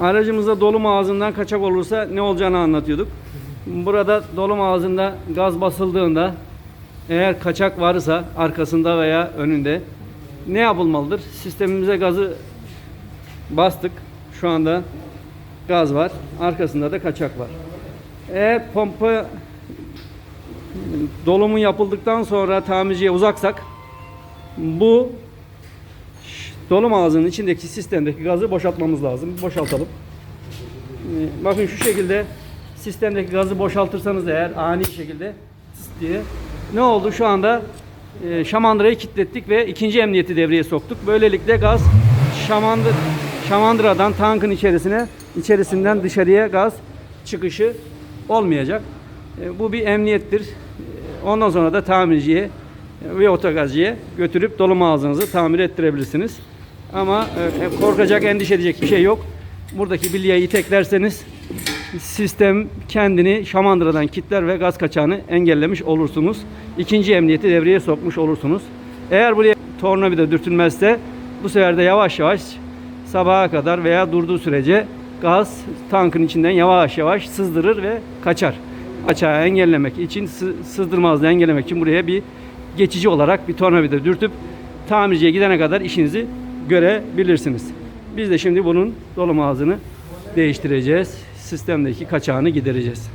Aracımızda dolum ağzından kaçak olursa ne olacağını anlatıyorduk. Burada dolum ağzında gaz basıldığında eğer kaçak varsa arkasında veya önünde ne yapılmalıdır? Sistemimize gazı bastık. Şu anda gaz var. Arkasında da kaçak var. Eğer pompa dolumu yapıldıktan sonra tamirciye uzaksak bu dolum ağzının içindeki sistemdeki gazı boşaltmamız lazım. Boşaltalım. Ee, Bakın şu şekilde sistemdeki gazı boşaltırsanız eğer ani şekilde diye ne oldu şu anda e, şamandırayı kilitlettik ve ikinci emniyeti devreye soktuk. Böylelikle gaz şamandır, şamandıradan tankın içerisine içerisinden dışarıya gaz çıkışı olmayacak. E, Bu bir emniyettir. E, Ondan sonra da tamirciye ve otogazcıya götürüp dolum ağzınızı tamir ettirebilirsiniz. Ama e, korkacak, endişe edecek bir şey yok. Buradaki bilyayı iteklerseniz sistem kendini şamandıradan kitler ve gaz kaçağını engellemiş olursunuz. İkinci emniyeti devreye sokmuş olursunuz. Eğer buraya tornavida dürtülmezse bu sefer de yavaş yavaş sabaha kadar veya durduğu sürece gaz tankın içinden yavaş yavaş sızdırır ve kaçar. Kaçağı engellemek için, sı- sızdırmazlığı engellemek için buraya bir geçici olarak bir tornavida dürtüp tamirciye gidene kadar işinizi görebilirsiniz. Biz de şimdi bunun dolum ağzını değiştireceğiz. Sistemdeki kaçağını gidereceğiz.